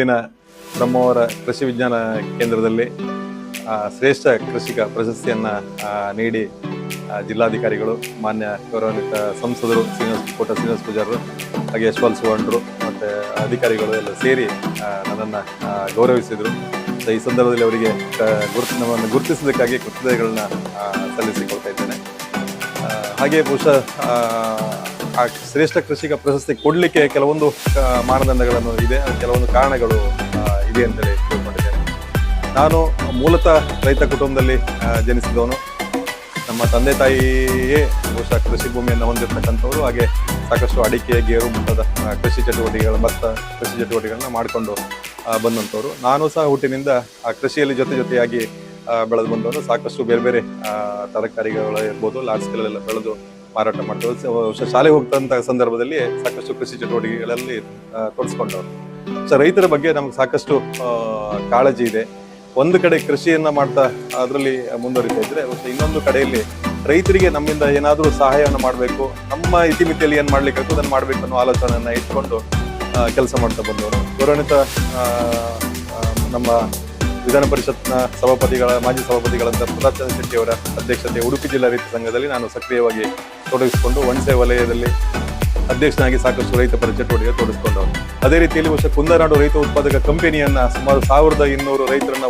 ದಿನ ಬ್ರಹ್ಮಾವರ ಕೃಷಿ ವಿಜ್ಞಾನ ಕೇಂದ್ರದಲ್ಲಿ ಶ್ರೇಷ್ಠ ಕೃಷಿಕ ಪ್ರಶಸ್ತಿಯನ್ನು ನೀಡಿ ಜಿಲ್ಲಾಧಿಕಾರಿಗಳು, ಮಾನ್ಯ ಗೌರವಾನ್ವಿತ ಸಂಸದರು ಶ್ರೀನಿವಾಸ ಕೋಟ ಶ್ರೀನಿವಾಸ ಪೂಜಾರರು, ಹಾಗೆ ಯಶ್ಪಾಲ್ ಸುವರ್ಣರು ಮತ್ತು ಅಧಿಕಾರಿಗಳು ಎಲ್ಲ ಸೇರಿ ನನ್ನನ್ನು ಗೌರವಿಸಿದರು. ಈ ಸಂದರ್ಭದಲ್ಲಿ ಅವರಿಗೆ ಗುರುತು, ನಮ್ಮನ್ನು ಗುರುತಿಸೋದಕ್ಕಾಗಿ ಕೃತಜ್ಞತೆಗಳನ್ನ ಸಲ್ಲಿಸಿಕೊಳ್ತಾ ಇದ್ದೇನೆ. ಹಾಗೆ ಬಹುಶಃ ಆ, ಶ್ರೇಷ್ಠ ಕೃಷಿಕ ಪ್ರಶಸ್ತಿ ಕೊಡಲಿಕ್ಕೆ ಕೆಲವೊಂದು ಮಾನದಂಡಗಳನ್ನು ಇದೆ. ಕೆಲವೊಂದು ಕಾರಣಗಳು ಇದೆ ಅಂತೇಳಿ ತಿಳ್ಕೊಂಡಿದ್ದೇನೆ. ನಾನು ಮೂಲತಃ ರೈತ ಕುಟುಂಬದಲ್ಲಿ ಜನಿಸಿದವನು. ನಮ್ಮ ತಂದೆ ತಾಯಿಯೇ ಬಹುಶಃ ಕೃಷಿ ಭೂಮಿಯನ್ನು ಹೊಂದಿರತಕ್ಕಂಥವ್ರು. ಹಾಗೆ ಸಾಕಷ್ಟು ಅಡಿಕೆ ಗೇರು ಮುಂತಾದ ಕೃಷಿ ಚಟುವಟಿಕೆಗಳು ಭತ್ತ ಕೃಷಿ ಚಟುವಟಿಕೆಗಳನ್ನ ಮಾಡಿಕೊಂಡು ಬಂದಂಥವ್ರು. ನಾನು ಸಹ ಹುಟ್ಟಿನಿಂದ ಆ ಕೃಷಿಯಲ್ಲಿ ಜೊತೆ ಜೊತೆಯಾಗಿ ಬೆಳೆದು ಬಂದವರು ಸಾಕಷ್ಟು ಬೇರೆ ಬೇರೆ ತರಕಾರಿಗಳು ಇರ್ಬೋದು ಲಾರ್ಜ್ ಸ್ಕೇಲಲ್ಲೆಲ್ಲ ಬೆಳೆದು ಮಾರಾಟ ಮಾಡ್ತೇವೆ. ಶಾಲೆ ಶಾಲೆಗೆ ಹೋಗ್ತಂತ ಸಂದರ್ಭದಲ್ಲಿ ಸಾಕಷ್ಟು ಕೃಷಿ ಚಟುವಟಿಕೆಗಳಲ್ಲಿ ತೋರಿಸ್ಕೊಂಡವರು ಸೊ ರೈತರ ಬಗ್ಗೆ ನಮ್ಗೆ ಸಾಕಷ್ಟು ಕಾಳಜಿ ಇದೆ. ಒಂದು ಕಡೆ ಕೃಷಿಯನ್ನ ಮಾಡ್ತಾ ಅದರಲ್ಲಿ ಮುಂದುವರಿತಾ ಇದ್ರೆ ಇನ್ನೊಂದು ಕಡೆಯಲ್ಲಿ ರೈತರಿಗೆ ನಮ್ಮಿಂದ ಏನಾದರೂ ಸಹಾಯವನ್ನು ಮಾಡಬೇಕು ನಮ್ಮ ಇತಿಮಿತಿಯಲ್ಲಿ ಏನು ಮಾಡ್ಲಿಕ್ಕೆ ಅದನ್ನು ಮಾಡಬೇಕು ಅನ್ನೋ ಆಲೋಚನೆಯನ್ನು ಇಟ್ಕೊಂಡು ಕೆಲಸ ಮಾಡ್ತಾ ಬಂದವರು. ಆ, ನಮ್ಮ ವಿಧಾನ ಪರಿಷತ್ನ ಸಭಾಪತಿಗಳ, ಮಾಜಿ ಸಭಾಪತಿಗಳಂತ ಪ್ರತಾಪ್ ಚಂದ್ರ ಶೆಟ್ಟಿ ಅವರ ಅಧ್ಯಕ್ಷತೆ ಉಡುಪಿ ಜಿಲ್ಲಾ ರೈತ ಸಂಘದಲ್ಲಿ ನಾನು ಸಕ್ರಿಯವಾಗಿ ತೊಡಗಿಸಿಕೊಂಡು ವಣಸೆ ವಲಯದಲ್ಲಿ ಅಧ್ಯಕ್ಷನಾಗಿ ಸಾಕಷ್ಟು ರೈತ ಪರ ಚಟುವಟಿಕೆ ತೊಡಗಿಸಿಕೊಂಡವರು ಅದೇ ರೀತಿಯಲ್ಲಿ ವರ್ಷ ಕುಂದನಾಡು ರೈತ ಉತ್ಪಾದಕ ಕಂಪನಿಯನ್ನ ಸುಮಾರು ಸಾವಿರದ ಇನ್ನೂರು ರೈತರನ್ನ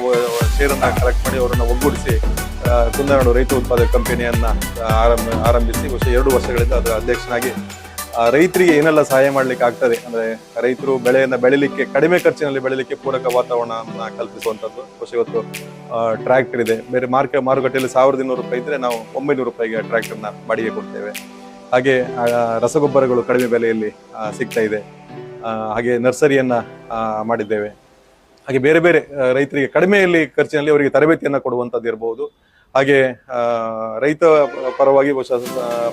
ಶೇರನ್ನ ಕಲೆಕ್ಟ್ ಮಾಡಿ ಅವರನ್ನು ಒಗ್ಗೂಡಿಸಿ ಕುಂದನಾಡು ರೈತ ಉತ್ಪಾದಕ ಕಂಪನಿಯನ್ನ ಆರಂಭ, ಆರಂಭಿಸಿ ವರ್ಷ ಎರಡು ವರ್ಷಗಳಿಂದ ಅದರ ಅಧ್ಯಕ್ಷನಾಗಿ ರೈತರಿಗೆ ಏನೆಲ್ಲ ಸಹಾಯ ಮಾಡ್ಲಿಕ್ಕೆ ಆಗ್ತದೆ? ಅಂದ್ರೆ ರೈತರು ಬೆಳೆಯನ್ನ ಬೆಳಿಲಿಕ್ಕೆ, ಕಡಿಮೆ ಖರ್ಚಿನಲ್ಲಿ ಬೆಳಿಲಿಕ್ಕೆ ಪೂರಕ ವಾತಾವರಣವನ್ನ ಕಲ್ಪಿಸುವಂತದ್ದು ಬಹುಶಃ ಇವತ್ತು ಟ್ರ್ಯಾಕ್ಟರ್ ಇದೆ. ಬೇರೆ ಮಾರ್ಕೆ, ಮಾರುಕಟ್ಟೆಯಲ್ಲಿ ಸಾವಿರದ ಇನ್ನೂರು ರೂಪಾಯಿ ಇದ್ರೆ ನಾವು ಒಂಬೈನೂರು ರೂಪಾಯಿಗೆ ಟ್ರ್ಯಾಕ್ಟರ್ನ ಬಾಡಿಗೆ ಕೊಡ್ತೇವೆ. ಹಾಗೆ ರಸಗೊಬ್ಬರಗಳು ಕಡಿಮೆ ಬೆಲೆಯಲ್ಲಿ ಸಿಗ್ತಾ ಇದೆ. ಹಾಗೆ ನರ್ಸರಿಯನ್ನ ಮಾಡಿದ್ದೇವೆ. ಹಾಗೆ ಬೇರೆ ಬೇರೆ ರೈತರಿಗೆ ಕಡಿಮೆಯಲ್ಲಿ ಖರ್ಚಿನಲ್ಲಿ ಅವರಿಗೆ ತರಬೇತಿಯನ್ನು ಕೊಡುವಂಥದ್ದು ಇರಬಹುದು ಹಾಗೆ ರೈತ ಪರವಾಗಿ ಬಹುಶಃ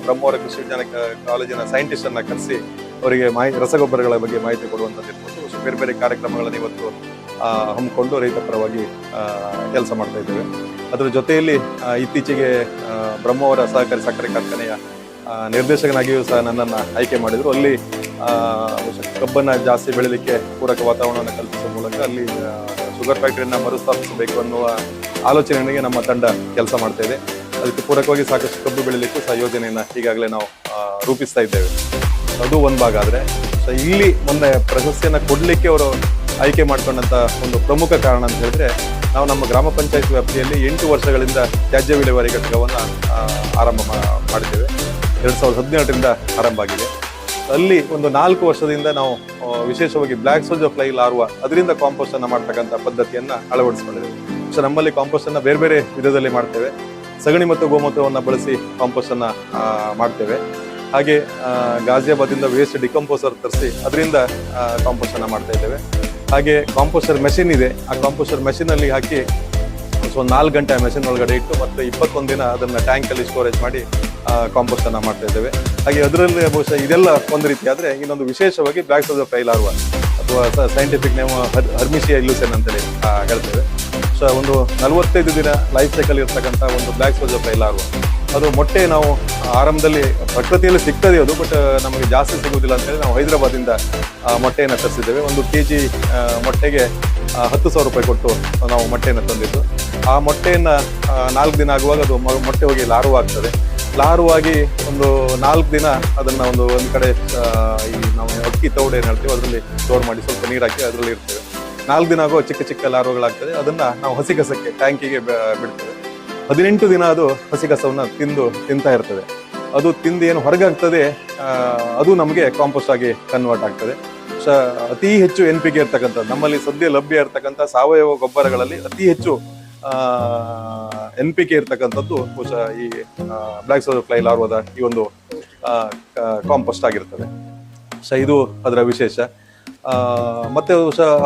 ಬ್ರಹ್ಮವರ ಕೃಷಿ ವಿಜ್ಞಾನ ಕಾಲೇಜಿನ ಸೈಂಟಿಸ್ಟ್ ಅನ್ನ ಕರೆಸಿ ಅವರಿಗೆ ಮಾಹಿತಿ ರಸಗೊಬ್ಬರಗಳ ಬಗ್ಗೆ ಮಾಹಿತಿ ಕೊಡುವಂಥದ್ದು ಬೇರೆ ಬೇರೆ ಕಾರ್ಯಕ್ರಮಗಳನ್ನು ಇವತ್ತು ಹಮ್ಮಿಕೊಂಡು ರೈತ ಪರವಾಗಿ ಕೆಲಸ ಮಾಡ್ತಾ ಇದ್ದೇವೆ. ಅದರ ಜೊತೆಯಲ್ಲಿ ಇತ್ತೀಚೆಗೆ ಬ್ರಹ್ಮವರ ಸಹಕಾರಿ ಸಕ್ಕರೆ ಕಾರ್ಖಾನೆಯ ನಿರ್ದೇಶಕನಾಗಿಯೂ ಸಹ ನನ್ನನ್ನು ಆಯ್ಕೆ ಮಾಡಿದರು. ಅಲ್ಲಿ ಕಬ್ಬನ್ನ ಜಾಸ್ತಿ ಬೆಳೀಲಿಕ್ಕೆ ಪೂರಕ ವಾತಾವರಣವನ್ನು ಕಲ್ಪಿಸುವ ಮೂಲಕ ಅಲ್ಲಿ ಶುಗರ್ ಫ್ಯಾಕ್ಟ್ರಿಯನ್ನು ಮರುಸ್ಥಾಪಿಸಬೇಕು ಅನ್ನುವ ಆಲೋಚನೆಯೊಂದಿಗೆ ನಮ್ಮ ತಂಡ ಕೆಲಸ ಮಾಡ್ತಾ ಇದೆ. ಅದಕ್ಕೆ ಪೂರಕವಾಗಿ ಸಾಕಷ್ಟು ಕಬ್ಬು ಬೆಳಿಲಿಕ್ಕೂ ಸಹ ಯೋಜನೆಯನ್ನು ಈಗಾಗಲೇ ನಾವು ರೂಪಿಸ್ತಾ ಇದ್ದೇವೆ. ಅದು ಒಂದು ಭಾಗ ಆದರೆ, ಸೊ ಇಲ್ಲಿ ಮೊನ್ನೆ ಪ್ರಶಸ್ತಿಯನ್ನು ಕೊಡಲಿಕ್ಕೆ ಅವರು ಆಯ್ಕೆ ಮಾಡ್ಕೊಂಡಂಥ ಒಂದು ಪ್ರಮುಖ ಕಾರಣ ಅಂತ ಹೇಳಿದ್ರೆ, ನಾವು ನಮ್ಮ ಗ್ರಾಮ ಪಂಚಾಯತ್ ವ್ಯಾಪ್ತಿಯಲ್ಲಿ ಎಂಟು ವರ್ಷಗಳಿಂದ ತ್ಯಾಜ್ಯ ವಿಲೇವಾರಿ ಘಟಕವನ್ನು ಆರಂಭ ಮಾಡಿದ್ದೇವೆ. ಎರಡು ಸಾವಿರದ ಹದಿನೇಳರಿಂದ ಆರಂಭ ಆಗಿದೆ. ಅಲ್ಲಿ ಒಂದು ನಾಲ್ಕು ವರ್ಷದಿಂದ ನಾವು ವಿಶೇಷವಾಗಿ ಬ್ಲ್ಯಾಕ್ ಸೋಜೋ ಫ್ಲೈ ಲಾರ್ವಾ ಅದರಿಂದ ಕಾಂಪೋಸ್ಟ್ ಅನ್ನ ಮಾಡ್ತಕ್ಕಂಥ ಪದ್ಧತಿಯನ್ನು ಅಳವಡಿಸಿಕೊಂಡಿದ್ದೇವೆ. ಸೊ ನಮ್ಮಲ್ಲಿ ಕಾಂಪೋಸ್ಟ್ ಅನ್ನ ಬೇರೆ ಬೇರೆ ವಿಧದಲ್ಲಿ ಮಾಡ್ತೇವೆ. ಸಗಣಿ ಮತ್ತು ಗೋಮೂತ್ರವನ್ನ ಬಳಸಿ ಕಾಂಪೋಸ್ಟ್ ಅನ್ನ ಮಾಡ್ತೇವೆ. ಹಾಗೆ ಗಾಜಿಯಾಬಾದ್ ಗಾಜಿಯಾಬಾದಿಂದ ವೇಸ್ಟ್ ಡಿಕಂಪೋಸರ್ ತರಿಸಿ ಅದರಿಂದ ಕಾಂಪೋಸ್ಟ್ ಅನ್ನ ಮಾಡ್ತಾ ಇದ್ದೇವೆ. ಹಾಗೆ ಕಾಂಪೋಸ್ಟರ್ ಮೆಷಿನ್ ಇದೆ. ಆ ಕಾಂಪೋಸ್ಟರ್ ಮೆಷಿನ್ ಅಲ್ಲಿ ಹಾಕಿ ಸೊ, ನಾಲ್ಕು ಗಂಟೆ ಮೆಷಿನ್ ಒಳಗಡೆ ಇಟ್ಟು ಮತ್ತೆ ಇಪ್ಪತ್ತೊಂದು ದಿನ ಅದನ್ನ ಟ್ಯಾಂಕ್ ಅಲ್ಲಿ ಸ್ಟೋರೇಜ್ ಮಾಡಿ ಕಾಂಪೋಸ್ಟ್ ಅನ್ನ ಮಾಡ್ತಾ ಇದ್ದೇವೆ. ಹಾಗೆ ಅದರಲ್ಲಿ ಬಹುಶಃ ಇದೆಲ್ಲ ಒಂದು ರೀತಿ ಆದ್ರೆ ಇನ್ನೊಂದು ವಿಶೇಷವಾಗಿ ಬ್ಯಾಕ್ಸ್ ಆಫ್ ದ ಫೈಲಾರುವ ಅಥವಾ ಸೈಂಟಿಫಿಕ್ ನೇಮ್ ಹರ್ಮಿಸಿಯಾ ಇಲ್ಯೂಸನ್ ಅಂತೇಳಿ ಹೇಳ್ತೇವೆ. ಸೊ ಒಂದು ನಲವತ್ತೈದು ದಿನ ಲೈಫ್ ಸೈಕಲ್ ಇರ್ತಕ್ಕಂಥ ಒಂದು ಬ್ಲ್ಯಾಕ್ ಸೋಜರ್ ಫೈಲಾರುವ ಅದು ಮೊಟ್ಟೆ ನಾವು ಆರಂಭದಲ್ಲಿ ಪ್ರಕೃತಿಯಲ್ಲಿ ಸಿಗ್ತದೆ ಅದು ಬಟ್ ನಮಗೆ ಜಾಸ್ತಿ ಸಿಗುವುದಿಲ್ಲ ಅಂತೇಳಿ ನಾವು ಹೈದರಾಬಾದಿಂದ ಮೊಟ್ಟೆಯನ್ನು ತರಿಸಿದ್ದೇವೆ. ಒಂದು ಕೆ ಜಿ ಮೊಟ್ಟೆಗೆ ಹತ್ತು ಸಾವಿರ ರೂಪಾಯಿ ಕೊಟ್ಟು ನಾವು ಮೊಟ್ಟೆಯನ್ನು ತಂದಿದ್ದು. ಆ ಮೊಟ್ಟೆಯನ್ನು ನಾಲ್ಕು ದಿನ ಆಗುವಾಗ ಅದು ಮೊಟ್ಟೆ ಹೋಗಿ ಲಾರು ಆಗ್ತದೆ. ಲಾರುವಾಗಿ ಒಂದು ನಾಲ್ಕು ದಿನ ಅದನ್ನು ಒಂದು ಒಂದು ಕಡೆ ಈ ನಾವು ಅಕ್ಕಿ ತೌಡೆ ಏನು ಹೇಳ್ತೀವಿ, ಅದರಲ್ಲಿ ಸ್ಟೋರ್ ಮಾಡಿ ಸ್ವಲ್ಪ ನೀರು ಹಾಕಿ ಅದರಲ್ಲಿ ಇರ್ತೇವೆ ನಾಲ್ಕು ದಿನ ಆಗೋ ಚಿಕ್ಕ ಚಿಕ್ಕ ಲಾರ್ವಗಳಾಗ್ತದೆ. ಅದನ್ನು ನಾವು ಹಸಿ ಕಸಕ್ಕೆ, ಟ್ಯಾಂಕಿಗೆ ಬಿಡ್ತೇವೆ. ಹದಿನೆಂಟು ದಿನ ಅದು ಹಸಿ ಕಸವನ್ನು ತಿಂದು ತಿಂತಾ ಇರ್ತದೆ. ಅದು ತಿಂದು ಏನು ಹೊರಗಾಗ್ತದೆ ಅದು ನಮಗೆ ಕಾಂಪೋಸ್ಟ್ ಆಗಿ ಕನ್ವರ್ಟ್ ಆಗ್ತದೆ. ಸ, ಅತಿ ಹೆಚ್ಚು ಎನ್ ಪಿ ಕೆ ನಮ್ಮಲ್ಲಿ ಸದ್ಯ ಲಭ್ಯ ಇರ್ತಕ್ಕಂಥ ಸಾವಯವ ಗೊಬ್ಬರಗಳಲ್ಲಿ ಅತಿ ಹೆಚ್ಚು ಎನ್ ಪಿ ಕೆ ಇರ್ತಕ್ಕಂಥದ್ದು ಬಹುಶಃ ಈ ಬ್ಲ್ಯಾಕ್ ಸೋಲ್ ಫ್ಲೈ ಲಾರ್ವದ ಈ ಒಂದು ಕಾಂಪೋಸ್ಟ್ ಆಗಿರ್ತದೆ. ಸೊ, ಇದು ಅದರ ವಿಶೇಷ. ಮತ್ತೆ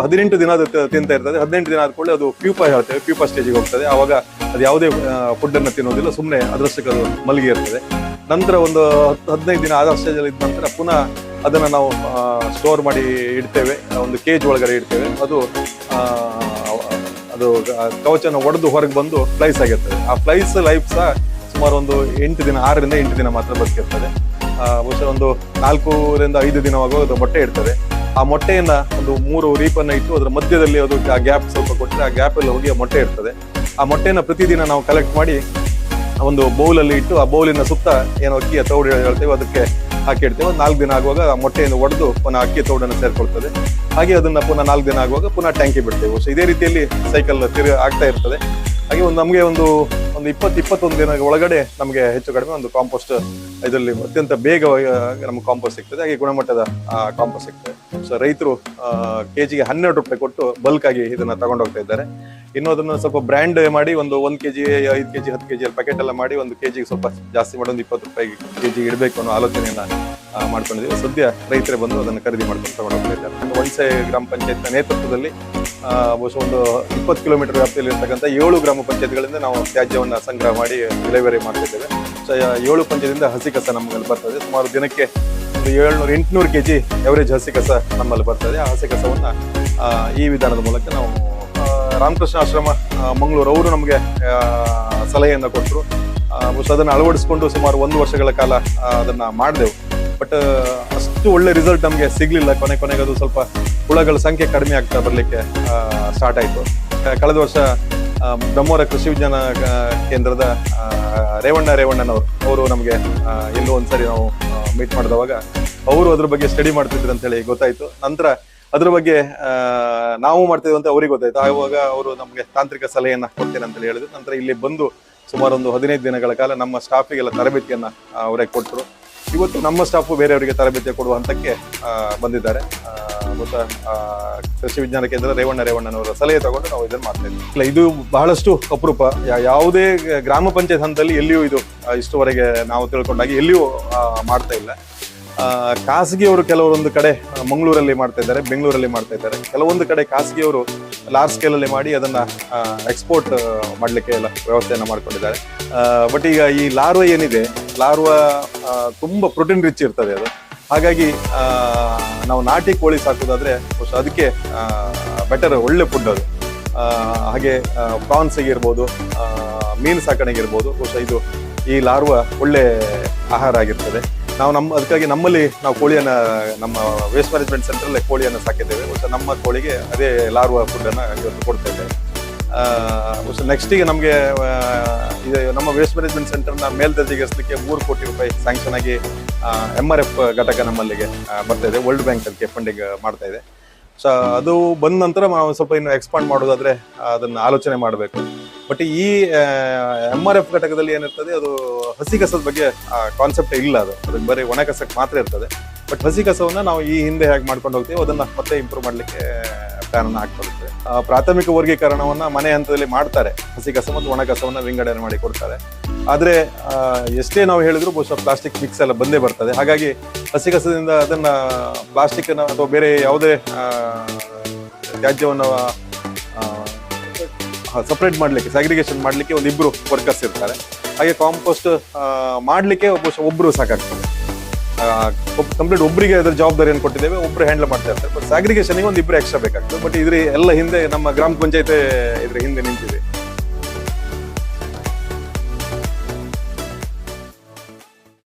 ಹದಿನೆಂಟು ದಿನ ತಿಂತ ಇರ್ತದೆ. ಹದಿನೆಂಟು ದಿನ ಆದ್ಕೊಳ್ಳಿ ಅದು ಪ್ಯೂಪಾ ಹೇಳ್ತೇವೆ. ಪ್ಯೂಪಾ ಸ್ಟೇಜಿಗೆ ಹೋಗ್ತದೆ. ಆವಾಗ ಅದು ಯಾವುದೇ ಫುಡ್ ಅನ್ನು ತಿನ್ನೋದಿಲ್ಲ. ಸುಮ್ಮನೆ ಅದೃಷ್ಟಕ್ಕೆ ಅದು ಮಲಗಿ ಇರ್ತದೆ. ನಂತರ ಒಂದು ಹತ್ತು ಹದಿನೈದು ದಿನ ಆದ ಸ್ಟೇಜಲ್ಲಿ ಇದ್ದ ನಂತರ ಪುನಃ ಅದನ್ನು ನಾವು ಸ್ಟೋರ್ ಮಾಡಿ ಇಡ್ತೇವೆ. ಒಂದು ಕೇಜ್ ಒಳಗಡೆ ಇಡ್ತೇವೆ. ಅದು ಅದು ಕವಚನ ಒಡೆದು ಹೊರಗೆ ಬಂದು ಫ್ಲೈಸ್ ಆಗಿರ್ತದೆ. ಆ ಫ್ಲೈಸ್ ಲೈಫ್ ಸಹ ಸುಮಾರು ಒಂದು ಎಂಟು ದಿನ, ಆರರಿಂದ ಎಂಟು ದಿನ ಮಾತ್ರ ಬದುಕಿರ್ತದೆ. ಬಹುಶಃ ಒಂದು ನಾಲ್ಕೂರಿಂದ ಐದು ದಿನವಾಗುವಾಗ ಅದು ಮೊಟ್ಟೆ ಇಡ್ತದೆ. ಆ ಮೊಟ್ಟೆಯನ್ನ ಒಂದು ಮೂರು ರೀಪನ್ನ ಇಟ್ಟು ಅದರ ಮಧ್ಯದಲ್ಲಿ ಅದು ಆ ಗ್ಯಾಪ್ ಸ್ವಲ್ಪ ಕೊಟ್ಟರೆ ಆ ಗ್ಯಾಪ್ ಅಲ್ಲಿ ಹೋಗಿ ಆ ಮೊಟ್ಟೆ ಇರ್ತದೆ. ಆ ಮೊಟ್ಟೆನ ಪ್ರತಿದಿನ ನಾವು ಕಲೆಕ್ಟ್ ಮಾಡಿ ಒಂದು ಬೌಲಲ್ಲಿ ಇಟ್ಟು ಆ ಬೌಲಿನ ಸುತ್ತ ಏನೋ ಅಕ್ಕಿಯ ತೌಡು ಹೇಳ್ತೇವೆ, ಅದಕ್ಕೆ ಹಾಕಿ ಇಡ್ತೇವೆ. ಒಂದು ನಾಲ್ಕು ದಿನ ಆಗುವಾಗ ಆ ಮೊಟ್ಟೆಯನ್ನು ಒಡೆದು ಪುನಃ ಅಕ್ಕಿ ತೌಡನ್ನು ಸೇರ್ಕೊಳ್ತದೆ. ಹಾಗೆ ಅದನ್ನು ಪುನಃ ನಾಲ್ಕು ದಿನ ಆಗುವಾಗ ಪುನಃ ಟ್ಯಾಂಕಿ ಬಿಡ್ತೇವೆ. ಸೊ ಇದೇ ರೀತಿಯಲ್ಲಿ ಸೈಕಲ್ ತಿರು ಆಗ್ತಾ ಇರ್ತದೆ. ಹಾಗೆ ಒಂದು ನಮಗೆ ಒಂದು ಒಂದು ಇಪ್ಪತ್ತು ಇಪ್ಪತ್ತೊಂದು ದಿನ ಒಳಗಡೆ ನಮಗೆ ಹೆಚ್ಚು ಕಡಿಮೆ ಒಂದು ಕಾಂಪೋಸ್ಟ್ ಇದರಲ್ಲಿ ಅತ್ಯಂತ ಬೇಗ ನಮ್ಗೆ ಕಾಂಪೋಸ್ಟ್ ಸಿಗ್ತದೆ. ಹಾಗೆ ಗುಣಮಟ್ಟದ ಕಾಂಪೋಸ್ಟ್ ಸಿಗ್ತದೆ. ಸೊ ರೈತರು ಕೆಜಿಗೆ ಹನ್ನೆರಡು ರೂಪಾಯಿ ಕೊಟ್ಟು ಬಲ್ಕ್ ಆಗಿ ಇದನ್ನ ತಗೊಂಡು ಹೋಗ್ತಾ ಇದ್ದಾರೆ. ಇನ್ನು ಅದನ್ನ ಸ್ವಲ್ಪ ಬ್ರ್ಯಾಂಡ್ ಮಾಡಿ ಒಂದು ಒಂದ್ ಕೆಜಿ, ಐದು ಕೆಜಿ, ಹತ್ತು ಕೆಜಿ ಪ್ಯಾಕೆಟ್ ಎಲ್ಲ ಮಾಡಿ ಒಂದು ಕೆಜಿಗೆ ಸ್ವಲ್ಪ ಜಾಸ್ತಿ ಮಾಡಿ ಒಂದು ಇಪ್ಪತ್ತು ರೂಪಾಯಿ ಕೆಜಿ ಇಡಬೇಕು ಅನ್ನೋ ಆಲೋಚನೆಯನ್ನ ಮಾಡ್ಕೊಂಡಿದ್ದೀವಿ. ಸದ್ಯ ರೈತರೇ ಬಂದು ಅದನ್ನು ಖರೀದಿ ಮಾಡ್ಕೊಂಡು ತಗೊಂಡು ಹೋಗ್ತಾ ಇದ್ದಾರೆ ಒಣಸೆ ಗ್ರಾಮ ಪಂಚಾಯತ್ ನೇತೃತ್ವದಲ್ಲಿ ಬಹುಶಃ ಒಂದು ಇಪ್ಪತ್ತು ಕಿಲೋಮೀಟರ್ ವ್ಯಾಪ್ತಿಯಲ್ಲಿ ಇರ್ತಕ್ಕಂಥ ಏಳು ಗ್ರಾಮ ಪಂಚಾಯತ್ಗಳಿಂದ ನಾವು ತ್ಯಾಜ್ಯವನ್ನು ಸಂಗ್ರಹ ಮಾಡಿ ವಿಲೇವಾರಿ ಮಾಡ್ತಿದ್ದೇವೆ. ಸೊ ಏಳು ಪಂಚಾಯತಿಂದ ಹಸಿ ಕಸ ನಮ್ಮಲ್ಲಿ ಬರ್ತದೆ. ಸುಮಾರು ದಿನಕ್ಕೆ ಒಂದು ಏಳ್ನೂರು, ಎಂಟುನೂರು ಕೆ ಜಿ ಎವರೇಜ್ ಹಸಿ ಕಸ ನಮ್ಮಲ್ಲಿ ಬರ್ತದೆ. ಆ ಹಸಿ ಕಸವನ್ನು ಈ ವಿಧಾನದ ಮೂಲಕ ನಾವು ರಾಮಕೃಷ್ಣ ಆಶ್ರಮ ಮಂಗಳೂರು ಅವರು ನಮಗೆ ಸಲಹೆಯನ್ನು ಕೊಟ್ಟರು. ಅದನ್ನು ಅಳವಡಿಸಿಕೊಂಡು ಸುಮಾರು ಒಂದು ವರ್ಷಗಳ ಕಾಲ ಅದನ್ನ ಮಾಡಿದೆವು. ಬಟ್ ಅಷ್ಟು ಒಳ್ಳೆ ರಿಸಲ್ಟ್ ನಮಗೆ ಸಿಗಲಿಲ್ಲ. ಕೊನೆ ಕೊನೆಗೆ ಅದು ಸ್ವಲ್ಪ ಹುಳಗಳ ಸಂಖ್ಯೆ ಕಡಿಮೆ ಆಗ್ತಾ ಬರಲಿಕ್ಕೆ ಸ್ಟಾರ್ಟ್ ಆಯಿತು. ಕಳೆದ ವರ್ಷ ಬ್ರಹ್ಮೋರ ಕೃಷಿ ವಿಜ್ಞಾನ ಕೇಂದ್ರದ ರೇವಣ್ಣ ರೇವಣ್ಣನವರು, ಅವರು ನಮಗೆ ಎಲ್ಲೋ ಒಂದ್ಸರಿ ನಾವು ಮೀಟ್ ಮಾಡಿದವಾಗ ಅವರು ಅದ್ರ ಬಗ್ಗೆ ಸ್ಟಡಿ ಮಾಡ್ತಿದ್ರು ಅಂತ ಹೇಳಿ ಗೊತ್ತಾಯ್ತು. ನಂತರ ಅದ್ರ ಬಗ್ಗೆ ನಾವು ಮಾಡ್ತಿದ್ವಿ ಅಂತ ಅವ್ರಿಗೆ ಗೊತ್ತಾಯ್ತು. ಆವಾಗ ಅವರು ನಮಗೆ ತಾಂತ್ರಿಕ ಸಲಹೆಯನ್ನ ಕೊಡ್ತೇನೆ ಅಂತೇಳಿ ಹೇಳಿದ್ರು. ನಂತರ ಇಲ್ಲಿ ಬಂದು ಸುಮಾರು ಒಂದು ಹದಿನೈದು ದಿನಗಳ ಕಾಲ ನಮ್ಮ ಸ್ಟಾಫಿಗೆಲ್ಲ ತರಬೇತಿಯನ್ನ ಅವರೇ ಕೊಟ್ಟರು. ಇವತ್ತು ನಮ್ಮ ಸ್ಟಾಫು ಬೇರೆಯವರಿಗೆ ತರಬೇತಿ ಕೊಡುವ ಹಂತಕ್ಕೆ ಬಂದಿದ್ದಾರೆ. ಗೊತ್ತಾ ಕೃಷಿ ವಿಜ್ಞಾನ ಕೇಂದ್ರ ರೇವಣ್ಣ ರೇವಣ್ಣನವರ ಸಲಹೆ ತಗೊಂಡು ನಾವು ಇದನ್ನು ಮಾಡ್ತಾ ಇದು ಬಹಳಷ್ಟು ಅಪರೂಪ. ಯಾವುದೇ ಗ್ರಾಮ ಪಂಚಾಯತ್ ಹಂತದಲ್ಲಿ ಎಲ್ಲಿಯೂ ಇದು ಇಷ್ಟುವರೆಗೆ ನಾವು ತಿಳ್ಕೊಂಡಾಗಿ ಎಲ್ಲಿಯೂ ಮಾಡ್ತಾ ಇಲ್ಲ. ಖಾಸಗಿಯವರು ಕೆಲವರೊಂದು ಕಡೆ ಮಂಗಳೂರಲ್ಲಿ ಮಾಡ್ತಾ ಇದ್ದಾರೆ, ಬೆಂಗಳೂರಲ್ಲಿ ಮಾಡ್ತಾ ಇದ್ದಾರೆ. ಕೆಲವೊಂದು ಕಡೆ ಖಾಸಗಿಯವರು ಲಾರ್ಜ್ ಸ್ಕೇಲಲ್ಲಿ ಮಾಡಿ ಅದನ್ನು ಎಕ್ಸ್ಪೋರ್ಟ್ ಮಾಡಲಿಕ್ಕೆ ಎಲ್ಲ ವ್ಯವಸ್ಥೆಯನ್ನು ಮಾಡ್ಕೊಂಡಿದ್ದಾರೆ. ಬಟ್ ಈಗ ಈ ಲಾರ್ವೆ ಏನಿದೆ ಲಾರ್ವ ತುಂಬ ಪ್ರೋಟೀನ್ ರಿಚ್ ಇರ್ತದೆ ಅದು. ಹಾಗಾಗಿ ನಾವು ನಾಟಿ ಕೋಳಿ ಸಾಕೋದಾದ್ರೆ ಅದಕ್ಕೆ ಬೆಟರ್ ಒಳ್ಳೆ ಫುಡ್ ಅದು. ಹಾಗೆ ಪ್ರಾನ್ಸ್ ಆಗಿರ್ಬೋದು ಮೀನು ಸಾಕಣೆಗೆ ಇರ್ಬೋದು ಬಹುಶಃ ಇದು ಈ ಲಾರ್ವ ಒಳ್ಳೆ ಆಹಾರ ಆಗಿರ್ತದೆ. ನಾವು ನಮ್ಮ ಅದಕ್ಕಾಗಿ ನಮ್ಮಲ್ಲಿ ನಾವು ಕೋಳಿಯನ್ನ, ನಮ್ಮ ವೇಸ್ಟ್ ಮ್ಯಾನೇಜ್ಮೆಂಟ್ ಸೆಂಟ್ರಲ್ಲೇ ಕೋಳಿಯನ್ನು ಸಾಕಿದ್ದೇವೆ. ಬಹುಶಃ ನಮ್ಮ ಕೋಳಿಗೆ ಅದೇ ಲಾರ್ವ ಫುಡ್ಡನ್ನು ಇವತ್ತು ಕೊಡ್ತೇವೆ ಬಹುಶಃ ನೆಕ್ಸ್ಟಿಗೆ ನಮಗೆ ನಮ್ಮ ವೇಸ್ಟ್ ಮ್ಯಾನೇಜ್ಮೆಂಟ್ ಸೆಂಟರ್ನ ಮೇಲ್ದರ್ಜೆಗೇರಿಸಲಿಕ್ಕೆ ಮೂರು ಕೋಟಿ ರೂಪಾಯಿ ಸ್ಯಾಂಕ್ಷನ್ ಆಗಿ ಎಂ ಆರ್ ಎಫ್ ಘಟಕ ನಮ್ಮಲ್ಲಿಗೆ ಬರ್ತಾ ಇದೆ ವರ್ಲ್ಡ್ ಬ್ಯಾಂಕ್ ಅದಕ್ಕೆ ಫಂಡಿಂಗ್ ಮಾಡ್ತಾ ಇದೆ. ಸೊ ಅದು ಬಂದ ನಂತರ ನಾವು ಸ್ವಲ್ಪ ಇನ್ನು ಎಕ್ಸ್ಪಾಂಡ್ ಮಾಡೋದಾದ್ರೆ ಅದನ್ನು ಆಲೋಚನೆ ಮಾಡಬೇಕು. ಬಟ್ ಈ ಎಂ ಆರ್ ಎಫ್ ಘಟಕದಲ್ಲಿ ಏನಿರ್ತದೆ, ಅದು ಹಸಿ ಕಸದ ಬಗ್ಗೆ ಕಾನ್ಸೆಪ್ಟ್ ಇಲ್ಲ ಅದು. ಅದಕ್ಕೆ ಬರೀ ಒಣ ಕಸಕ್ಕೆ ಮಾತ್ರ ಇರ್ತದೆ. ಬಟ್ ಹಸಿ ಕಸವನ್ನು ನಾವು ಈ ಹಿಂದೆ ಹೇಗೆ ಮಾಡ್ಕೊಂಡು ಹೋಗ್ತೀವಿ ಅದನ್ನು ಮತ್ತೆ ಇಂಪ್ರೂವ್ ಮಾಡಲಿಕ್ಕೆ ಪ್ಲಾನ್ ಅನ್ನ ಹಾಕ್ಕೊಳ್ತೇವೆ. ಪ್ರಾಥಮಿಕ ವರ್ಗೀಕರಣವನ್ನ ಮನೆ ಹಂತದಲ್ಲಿ ಮಾಡ್ತಾರೆ. ಹಸಿ ಕಸ ಮತ್ತು ಒಣ ಕಸವನ್ನ ವಿಂಗಡಣೆ ಮಾಡಿ ಕೊಡ್ತಾರೆ. ಆದ್ರೆ ಎಷ್ಟೇ ನಾವು ಹೇಳಿದ್ರು ಬಹುಶಃ ಪ್ಲಾಸ್ಟಿಕ್ ಮಿಕ್ಸ್ ಎಲ್ಲ ಬಂದೇ ಬರ್ತದೆ. ಹಾಗಾಗಿ ಹಸಿ ಕಸದಿಂದ ಅದನ್ನ ಪ್ಲಾಸ್ಟಿಕ್ ಅಥವಾ ಬೇರೆ ಯಾವುದೇ ತ್ಯಾಜ್ಯವನ್ನು ಸಪ್ರೇಟ್ ಮಾಡ್ಲಿಕ್ಕೆ ಸ್ಯಾಗ್ರಿಗೇಷನ್ ಮಾಡ್ಲಿಕ್ಕೆ ಒಂದು ಇಬ್ರು ವರ್ಕರ್ಸ್ ಇರ್ತಾರೆ. ಹಾಗೆ ಕಾಂಪೋಸ್ಟ್ ಮಾಡ್ಲಿಕ್ಕೆ ಬಹುಶಃ ಒಬ್ರು ಸಾಕಾಗ್ತದೆ. ಕಂಪ್ಲೀಟ್ ಒಬ್ಬರಿಗೆ ಅದರ ಜವಾಬ್ದಾರಿಯನ್ನು ಕೊಟ್ಟಿದ್ದೇವೆ, ಒಬ್ರು ಹ್ಯಾಂಡಲ್ ಮಾಡ್ತಾ ಇರ್ತಾರೆ. ಬಟ್ ಸ್ಯಾಗ್ರಿಗೇಷನ್ಗೆ ಒಂದು ಇಬ್ಬರು ಎಕ್ಸ್ಟ್ರಾ ಬೇಕಾಗ್ತದೆ. ಬಟ್ ಇದ್ರ ಎಲ್ಲ ಹಿಂದೆ ನಮ್ಮ ಗ್ರಾಮ ಪಂಚಾಯತ್ ಇದ್ರ ಹಿಂದೆ ನಿಂತಿದೆ.